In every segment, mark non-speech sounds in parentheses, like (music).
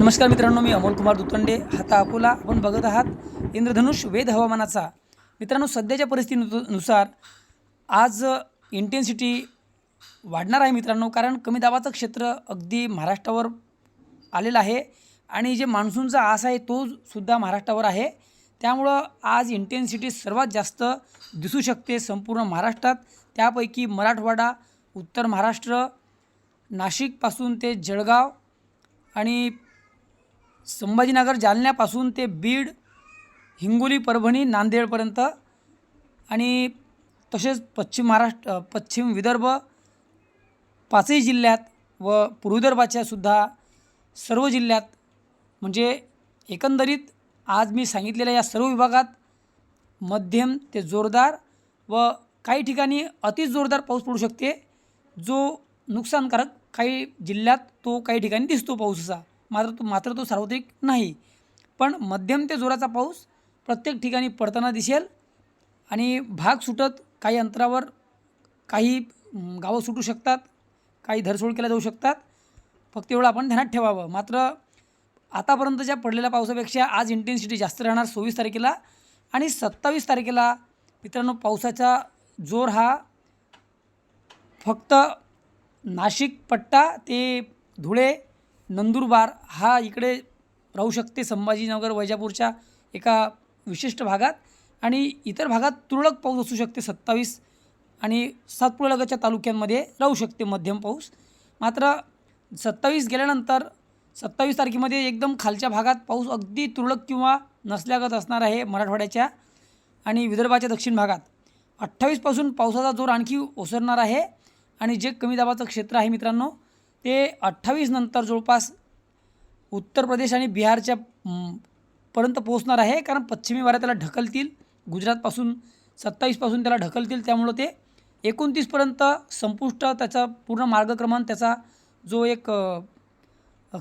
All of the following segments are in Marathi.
नमस्कार मित्रांनो मी अमोल कुमार दुतंडे. हाता अकोला आपण बघत आहात इंद्रधनुष वेद हवामानाचा. मित्रांनो सध्याच्या परिस्थितीनुसार आज इंटेन्सिटी वाढणार आहे मित्रांनो कारण कमी दाबाचं क्षेत्र अगदी महाराष्ट्रावर आलेलं आहे आणि जे मान्सूनचा आस आहे तो सुद्धा महाराष्ट्रावर आहे. त्यामुळं आज इंटेन्सिटी सर्वात जास्त दिसू शकते संपूर्ण महाराष्ट्रात. त्यापैकी मराठवाडा उत्तर महाराष्ट्र नाशिकपासून ते जळगाव आणि संभाजीनगर जालन्यापासून ते बीड हिंगोली परभणी नांदेडपर्यंत आणि तसेच पश्चिम महाराष्ट्र पश्चिम विदर्भ पाचही जिल्ह्यात व पूर्व सुद्धा सर्व जिल्ह्यात. म्हणजे एकंदरीत आज मी सांगितलेल्या या सर्व विभागात मध्यम ते जोरदार व काही ठिकाणी अति जोरदार पाऊस पडू शकते जो नुकसानकारक काही जिल्ह्यात तो काही ठिकाणी दिसतो पाऊसचा मात्र तो मात्र तो सार्वत्रिक नाही. पण मध्यम ते जोराचा पाऊस प्रत्येक ठिकाणी पडताना दिसेल आणि भाग सुटत काही अंतरावर काही गावं सुटू शकतात काही धरसोड केल्या जाऊ शकतात. फक्त एवढं आपण ध्यानात ठेवावं. मात्र आतापर्यंतच्या पडलेल्या पावसापेक्षा आज इंटेन्सिटी जास्त राहणार सव्वीस तारखेला आणि सत्तावीस तारखेला मित्रांनो पावसाचा जोर हा फक्त नाशिक पट्टा ते धुळे नंदुरबार हा इकडे राहू शकते संभाजीनगर वैजापूरच्या एका विशिष्ट भागात आणि इतर भागात तुरळक पाऊस असू शकते सत्तावीस आणि सातपुडालगतच्या तालुक्यांमध्ये राहू शकते मध्यम पाऊस. मात्र सत्तावीस गेल्यानंतर सत्तावीस तारखेमध्ये एकदम खालच्या भागात पाऊस अगदी तुरळक किंवा नसल्यागत असणार आहे मराठवाड्याच्या आणि विदर्भाच्या दक्षिण भागात. अठ्ठावीसपासून पावसाचा जोर आणखी ओसरणार आहे आणि जे कमी दाबाचं क्षेत्र आहे मित्रांनो ते अठ्ठावीस नंतर जवळपास उत्तर प्रदेश आणि बिहारच्या पर्यंत पोहोचणार आहे. कारण पश्चिमी वाऱ्या त्याला ढकलतील. गुजरातपासून सत्तावीसपासून त्याला ढकलतील. त्यामुळं ते एकोणतीसपर्यंत संपुष्ट त्याचा पूर्ण मार्गक्रमण त्याचा जो एक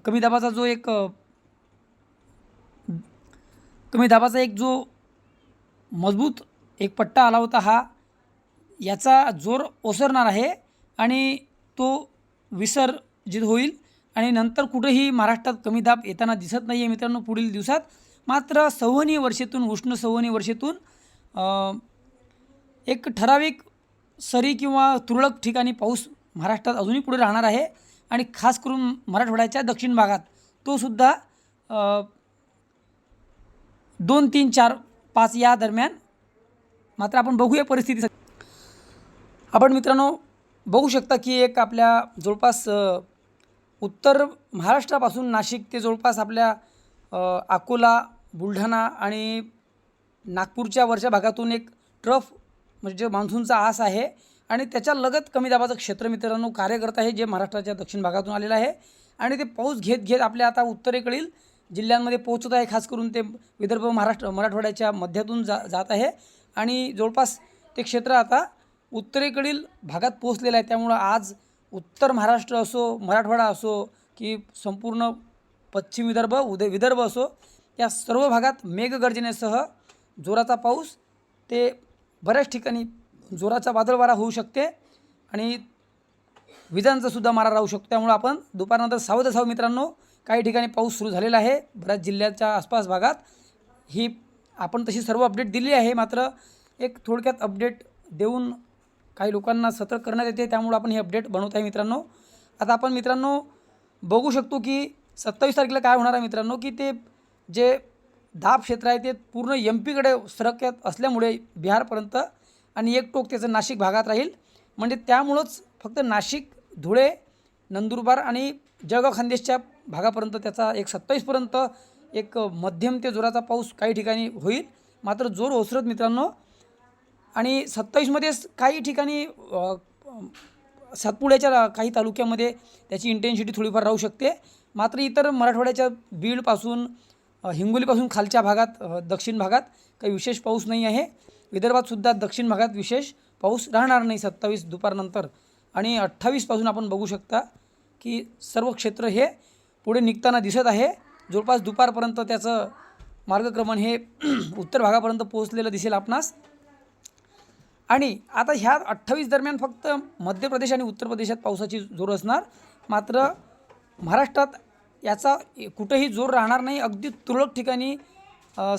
कमी दाबाचा जो एक कमी दाबाचा एक जो मजबूत एक पट्टा आला होता हा याचा जोर ओसरणार आहे. आणि तो विसर जित होईल आणि नंतर कुठेही महाराष्ट्रात कमी दाब येताना दिसत नाही आहे मित्रांनो पुढील दिवसात. मात्र सव्वनी वर्षेतून उष्ण संवहनीय वर्षेतून एक ठराविक सरी किंवा तुरळक ठिकाणी पाऊस महाराष्ट्रात अजूनही पुढे राहणार आहे आणि खास करून मराठवाड्याच्या दक्षिण भागात तो सुद्धा दोन तीन चार पाच या दरम्यान. मात्र आपण बघूया परिस्थिती आपण मित्रांनो बघू शकता की एक आपल्या जवळपास उत्तर महाराष्ट्रापासून नाशिक ते जवळपास आपल्या अकोला बुलढाणा आणि नागपूरच्या वरच्या भागातून एक ट्रफ म्हणजे मान्सूनचा आस आहे आणि त्याच्या लगत कमी दाबाचं क्षेत्र मित्रांनो कार्य करत आहे जे महाराष्ट्राच्या दक्षिण भागातून आलेलं आहे. आणि ते पाऊस घेत घेत आपल्या आता उत्तरेकडील जिल्ह्यांमध्ये पोहोचत आहे खास करून ते विदर्भ महाराष्ट्र मराठवाड्याच्या मध्यातून जा जात आहे. आणि जवळपास ते क्षेत्र आता उत्तरेकडील भागात पोहोचलेला आहे. त्यामुळं आज उत्तर महाराष्ट्र असो मराठवाडा असो की संपूर्ण पश्चिम विदर्भ उदय विदर्भ असो या सर्व भागात मेघगर्जनेसह जोराचा पाऊस ते बऱ्याच ठिकाणी जोराचा वादळवारा होऊ शकते आणि विजांचासुद्धा मारा राहू शकतो. त्यामुळं आपण दुपारनंतर सावध असावं मित्रांनो. काही ठिकाणी पाऊस सुरू झालेला आहे. बऱ्याच जिल्ह्याच्या आसपास भागात ही आपण तशी सर्व अपडेट दिली आहे. मात्र एक थोडक्यात अपडेट देऊन काही लोकांना सतर्क करण्यात येते त्यामुळं आपण हे अपडेट बनवत आहे मित्रांनो. आता आपण मित्रांनो बघू शकतो की सत्तावीस तारखेला काय होणार आहे मित्रांनो की ते जे दाब क्षेत्र आहे ते पूर्ण एम पीकडे सरकत असल्यामुळे बिहारपर्यंत आणि एक टोक त्याचं नाशिक भागात राहील. म्हणजे त्यामुळंच फक्त नाशिक धुळे नंदुरबार आणि जळगाव खानदेशच्या भागापर्यंत त्याचा एक सत्तावीसपर्यंत एक मध्यम ते जोराचा पाऊस काही ठिकाणी होईल. मात्र जोर ओसरत मित्रांनो आणि सत्तावीसमध्येच काही ठिकाणी सातपुड्याच्या काही तालुक्यामध्ये त्याची इंटेन्सिटी थोडीफार राहू शकते. मात्र इतर मराठवाड्याच्या बीडपासून हिंगोलीपासून खालच्या भागात दक्षिण भागात काही विशेष पाऊस नाही आहे. विदर्भातसुद्धा दक्षिण भागात विशेष पाऊस राहणार नाही सत्तावीस दुपारनंतर. आणि अठ्ठावीसपासून आपण बघू शकता की सर्व क्षेत्र हे पुढे निघताना दिसत आहे. जवळपास दुपारपर्यंत त्याचं मार्गक्रमण हे (clears throat) उत्तर भागापर्यंत पोहोचलेलं दिसेल आपणास. आणि आता ह्या अठ्ठावीस दरम्यान फक्त मध्य प्रदेश आणि उत्तर प्रदेशात पावसाची जोर असणार. मात्र महाराष्ट्रात याचा कुठेही जोर राहणार नाही. अगदी तुरळक ठिकाणी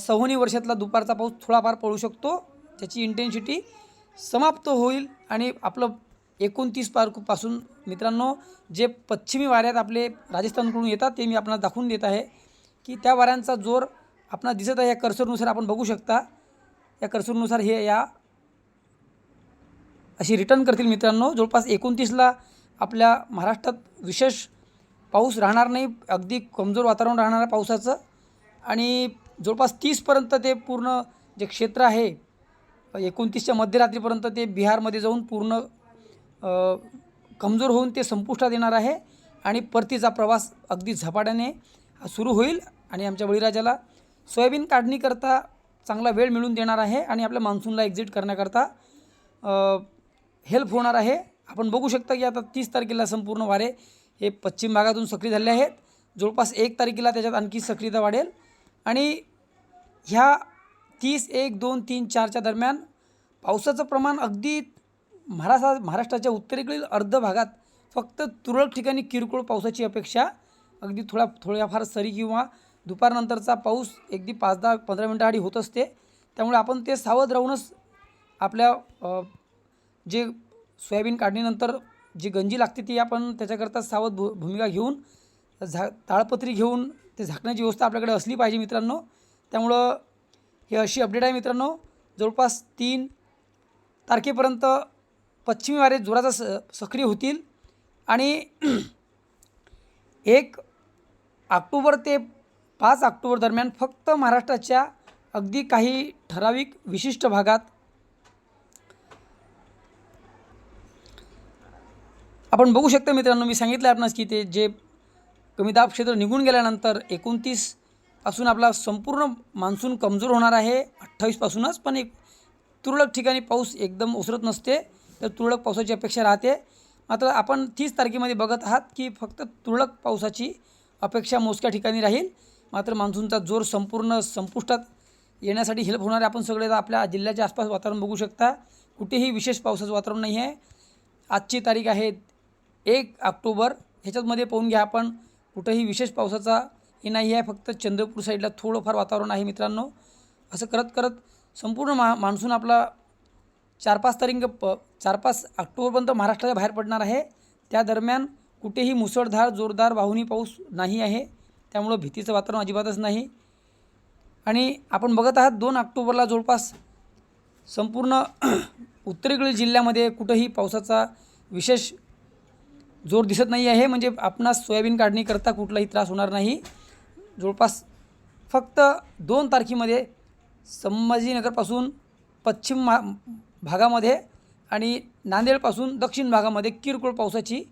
सहोनी वर्षातला दुपारचा पाऊस थोडाफार पडू शकतो. त्याची इंटेन्सिटी समाप्त होईल आणि आपलं एकोणतीसपासून मित्रांनो जे पश्चिमी वाऱ्यात आपले राजस्थानकडून येतात ते मी आपल्याला दाखवून देत आहे की त्या वाऱ्यांचा जोर आपणाला दिसत आहे. या कर्सरनुसार आपण बघू शकता. या कर्सरनुसार हे या अशी रिटर्न करतील मित्रांनो. जवळपास एकोणतीसला आपल्या महाराष्ट्रात विशेष पाऊस राहणार नाही. अगदी कमजोर वातावरण राहणार आहे पावसाचं. आणि जवळपास तीसपर्यंत ते पूर्ण जे क्षेत्र आहे एकोणतीसच्या मध्यरात्रीपर्यंत ते बिहारमध्ये जाऊन पूर्ण कमजोर होऊन ते संपुष्टात येणार आहे. आणि परतीचा प्रवास अगदी झपाट्याने सुरू होईल. आणि आमच्या बळीराजाला सोयाबीन काढणीकरता चांगला वेळ मिळून देणार आहे. आणि आपल्या मान्सूनला एक्झिट करण्याकरता हेल्प होणार आहे. आपण बघू शकता की आता तीस तारखेला संपूर्ण वारे हे पश्चिम भागातून सक्रिय झाले आहेत. जवळपास एक तारखेला त्याच्यात आणखी सक्रियता वाढेल. आणि ह्या तीस एक दोन तीन चारच्या दरम्यान पावसाचं प्रमाण अगदी महाराष्ट्रा महाराष्ट्राच्या उत्तरेकडील अर्ध भागात फक्त तुरळक ठिकाणी किरकोळ पावसाची अपेक्षा अगदी थोड्या थोड्याफार सरी किंवा दुपारनंतरचा पाऊस अगदी पाच दहा पंधरा मिनटाआधी होत असते. त्यामुळे आपण ते सावध राहूनच आपल्या जे सोयाबीन काढणीनंतर जी गंजी लागते ती आपण त्याच्याकरता सावध भू भूमिका घेऊन झा ताळपत्री घेऊन ते झाकण्याची व्यवस्था आपल्याकडे असली पाहिजे मित्रांनो. त्यामुळं हे अशी अपडेट आहे मित्रांनो. जवळपास तीन तारखेपर्यंत पश्चिमी वारे जोराचा स सक्रिय होतील आणि एक ऑक्टोबर ते पाच ऑक्टोबर दरम्यान फक्त महाराष्ट्राच्या अगदी काही ठराविक विशिष्ट भागात आपण बघू शकता मित्रांनो मी सांगितलं आपणास की ते जे कमी दाब क्षेत्र निघून गेल्यानंतर एकोणतीसपासून आपला संपूर्ण मान्सून कमजोर होणार आहे. अठ्ठावीसपासूनच पण एक तुरळक ठिकाणी पाऊस एकदम ओसरत नसते तर तुरळक पावसाची अपेक्षा राहते. मात्र आपण तीस तारखेमध्ये बघत आहात की फक्त तुरळक पावसाची अपेक्षा मोजक्या ठिकाणी राहील. मात्र मान्सूनचा जोर संपूर्ण संपुष्टात येण्यासाठी हेल्प होणारे आपण सगळे आपल्या जिल्ह्याच्या आसपास वातावरण बघू शकता. कुठेही विशेष पावसाचं वातावरण नाही आहे आजची तारीख आहे एक ऑक्टोबर ह्याच्यातमध्ये पाहून घ्या आपण कुठंही विशेष पावसाचा हे नाही आहे फक्त चंद्रपूर साईडला थोडंफार वातावरण आहे मित्रांनो. असं करत करत संपूर्ण मा मान्सून आपला चार पाच तारीख प चार पाच ऑक्टोबरपर्यंत महाराष्ट्राच्या बाहेर पडणार आहे. त्या दरम्यान कुठेही मुसळधार जोरदार वाहुनी पाऊस नाही आहे. त्यामुळं भीतीचं वातावरण अजिबातच नाही. आणि आपण बघत आहात दोन ऑक्टोबरला जवळपास संपूर्ण (clears throat) उत्तरेकडील जिल्ह्यामध्ये कुठंही पावसाचा विशेष जोर दिसत नाही आहे म्हणजे आपणास सोयाबीन काढणीकरता कुठलाही त्रास होणार नाही. जवळपास फक्त दोन तारखेमध्ये संभाजीनगरपासून पश्चिम मा भागामध्ये आणि नांदेडपासून दक्षिण भागामध्ये किरकोळ पावसाची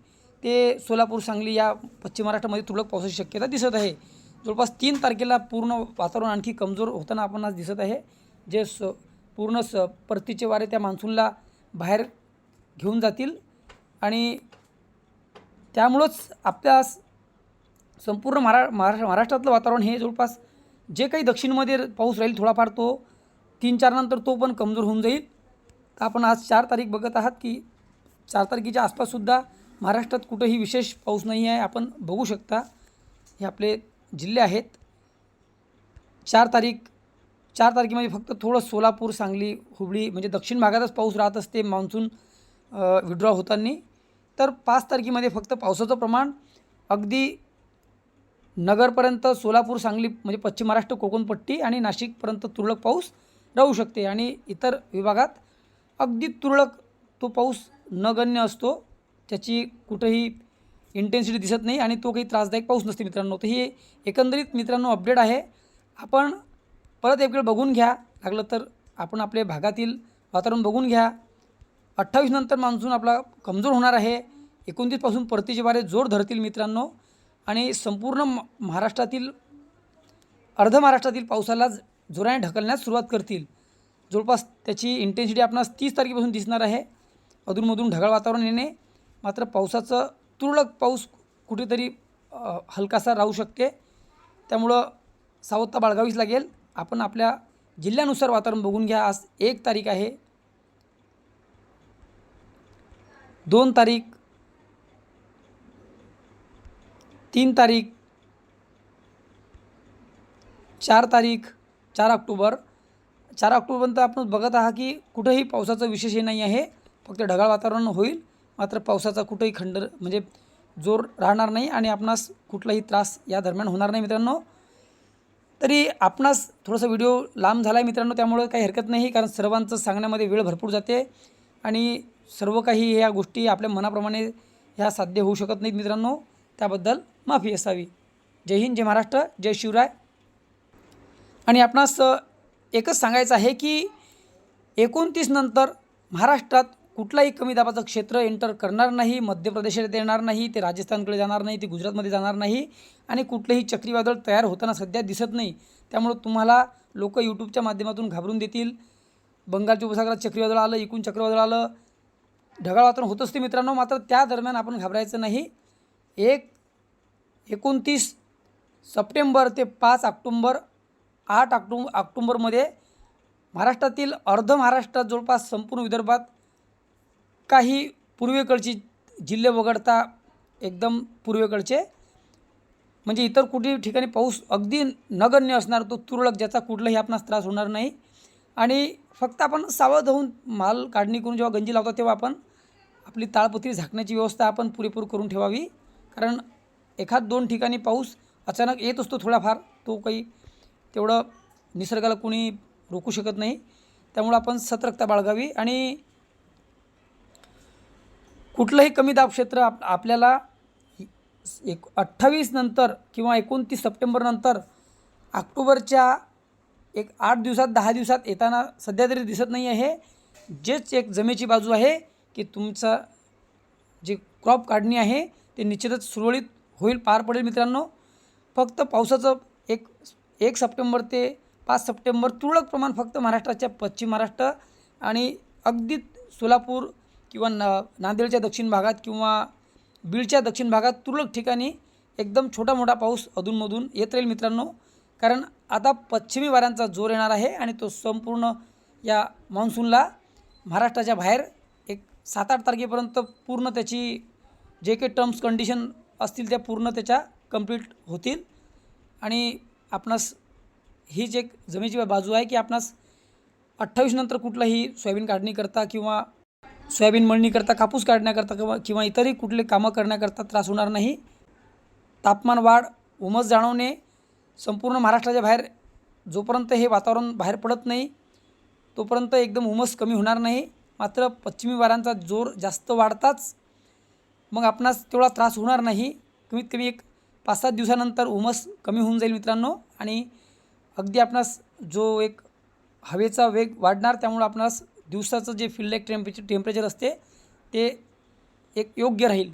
ते सोलापूर सांगली या पश्चिम महाराष्ट्रामध्ये तुरळक पावसाची शक्यता दिसत आहे. जवळपास तीन तारखेला पूर्ण वातावरण आणखी कमजोर होताना आपण आज दिसत आहे. जे स पूर्ण स परतीचे वारे त्या मान्सूनला बाहेर घेऊन जातील आणि त्यामुळंच आपल्या संपूर्ण महारा महाराष्ट्र महाराष्ट्रातलं वातावरण हे जवळपास जे काही दक्षिणमध्ये पाऊस राहील थोडाफार तो तीन चार नंतर तो पण कमजोर होऊन जाईल. तर आपण आज चार तारीख बघत आहात की चार तारखेच्या आसपाससुद्धा महाराष्ट्रात कुठंही विशेष पाऊस नाही आहे आपण बघू शकता. हे आपले जिल्हे आहेत. चार तारीख चार तारखेमध्ये फक्त थोडं सोलापूर सांगली हुबळी म्हणजे दक्षिण भागातच पाऊस राहत असते मान्सून विड्रॉ होताना. तर पाच तारखेमध्ये फक्त पावसाचं प्रमाण अगदी नगरपर्यंत सोलापूर सांगली म्हणजे पश्चिम महाराष्ट्र कोकणपट्टी आणि नाशिकपर्यंत तुरळक पाऊस राहू शकते. आणि इतर विभागात अगदी तुरळक तो पाऊस नगण्य असतो. त्याची कुठंही इंटेन्सिटी दिसत नाही आणि तो काही त्रासदायक पाऊस नसते मित्रांनो. तर ही एकंदरीत मित्रांनो अपडेट आहे. आपण परत एक वेळ बघून घ्या. लागलं तर आपण आपल्या भागातील वातावरण बघून घ्या. अठ्ठावीस नंतर मान्सून आपला कमजोर होणार आहे. एकोणतीसपासून परतीचे वारे जोर धरतील मित्रांनो. आणि संपूर्ण म- महाराष्ट्रातील अर्ध महाराष्ट्रातील पावसाला जोराने ढकलण्यास सुरुवात करतील. जवळपास त्याची इंटेन्सिटी आपणास तीस तारखेपासून दिसणार आहे. अधूनमधून ढगाळ वातावरण येणे. मात्र पावसाचं तुरळक पाऊस कुठेतरी हलकासा राहू शकते. त्यामुळं सावधता बाळगावीच लागेल. आपण आपल्या जिल्ह्यानुसार वातावरण बघून घ्या. आज एक तारीख आहे. दोन तारीख तीन तारीख चार तारीख चार ऑक्टोबर. चार ऑक्टोबरपर्यंत आपण बघत आहात की कुठंही पावसाचं विशेष हे नाही आहे. फक्त ढगाळ वातावरण होईल. मात्र पावसाचा कुठंही खंड म्हणजे जोर राहणार नाही आणि आपणास कुठलाही त्रास या दरम्यान होणार नाही मित्रांनो. तरी आपणास थोडंसं व्हिडिओ लांब झाला आहे मित्रांनो त्यामुळे काही हरकत नाही कारण सर्वांचं सांगण्यामध्ये वेळ भरपूर जाते. आणि सर्व काही ह्या गोष्टी आपल्या मनाप्रमाणे ह्या साध्य होऊ शकत नाहीत मित्रांनो. त्याबद्दल माफी असावी. जय हिंद जय महाराष्ट्र जय शिवराय. आणि आपणास एकच सांगायचं आहे की एकोणतीस नंतर महाराष्ट्रात कुठलाही कमी दाबाचं क्षेत्र एंटर करणार नाही मध्य प्रदेशात येणार नाही ते राजस्थानकडे जाणार नाही ते गुजरातमध्ये जाणार नाही आणि कुठलंही चक्रीवादळ तयार होताना सध्या दिसत नाही. त्यामुळं तुम्हाला लोक यूट्यूबच्या माध्यमातून घाबरून देतील. बंगालच्या उपसागरात चक्रीवादळ आलं इकून चक्रीवादळ आलं ढगाळ वातावरण होत असते मित्रांनो मात्र त्या दरम्यान आपण घाबरायचं नाही. एक एकोणतीस सप्टेंबर ते पाच ऑक्टोंबर आठ ऑक्टोब ऑक्टोंबरमध्ये महाराष्ट्रातील अर्ध महाराष्ट्रात जवळपास संपूर्ण विदर्भात काही पूर्वेकडची जिल्हे वगळता एकदम पूर्वेकडचे. म्हणजे इतर कुठेही ठिकाणी पाऊस अगदी नगण्य असणार तो तुरळक ज्याचा कुठलाही आपणास त्रास होणार नाही. आणि फक्त आपण सावध होऊन माल काढणी करून जेव्हा गंजी लावतो तेव्हा आपण आपली ताळपत्री झाकण्याची व्यवस्था आपण पुरेपूर करून ठेवावी. कारण एखाद दोन ठिकाणी पाऊस अचानक येत असतो थोडाफार तो काही तेवढं निसर्गाला कोणी रोखू शकत नाही. त्यामुळं आपण सतर्कता बाळगावी आणि कुठलंही कमी दाब क्षेत्र आप आपल्याला एक अठ्ठावीस नंतर किंवा एकोणतीस सप्टेंबरनंतर ऑक्टोबरच्या एक आठ दिवसात दहा दिवसात येताना सध्या तरी दिसत नाही आहे. जेच एक जमेची बाजू आहे. की तुमचा जे क्रॉप काढणी आहे ते निश्चितच सुरळीत होईल पार पडेल मित्रांनो. फक्त पावसाचं एक एक सप्टेंबर ते पाच सप्टेंबर तुरळक प्रमाण फक्त महाराष्ट्राच्या पश्चिम महाराष्ट्र आणि अगदी सोलापूर किंवा ना नांदेडच्या दक्षिण भागात किंवा बीडच्या दक्षिण भागात तुरळक ठिकाणी एकदम छोटा मोठा पाऊस अधूनमधून येत राहील मित्रांनो. कारण आता पश्चिमी वाऱ्यांचा जोर येणार आहे आणि तो संपूर्ण या मान्सूनला महाराष्ट्राच्या बाहेर सात आठ तारखेपर्यंत पूर्ण त्याची जे काही टर्म्स कंडिशन असतील त्या पूर्ण त्याच्या कंप्लीट होतील. आणि आपणास हीच एक जमेची बाजू आहे की आपणास अठ्ठावीस नंतर कुठलाही सोयाबीन काढणीकरता किंवा सोयाबीन मळणीकरता कापूस काढण्याकरता किंवा किंवा इतरही कुठले कामं करण्याकरता त्रास होणार नाही. तापमान वाढ उमस जाणवणे संपूर्ण महाराष्ट्राच्या बाहेर जोपर्यंत हे वातावरण बाहेर पडत नाही तोपर्यंत एकदम उमस कमी होणार नाही. मात्र पश्चिमी वाऱ्यांचा जोर जास्त वाढताच मग आपणास तेवढा त्रास होणार नाही. कमीत कमी एक पाच सात दिवसानंतर उमस कमी होऊन जाईल मित्रांनो आणि अगदी आपणास जो एक हवेचा वेग वाढणार त्यामुळं आपणास दिवसाचं जे फील्ड लाईक टेम्परेचर टेम्परेचर असते ते एक योग्य राहील.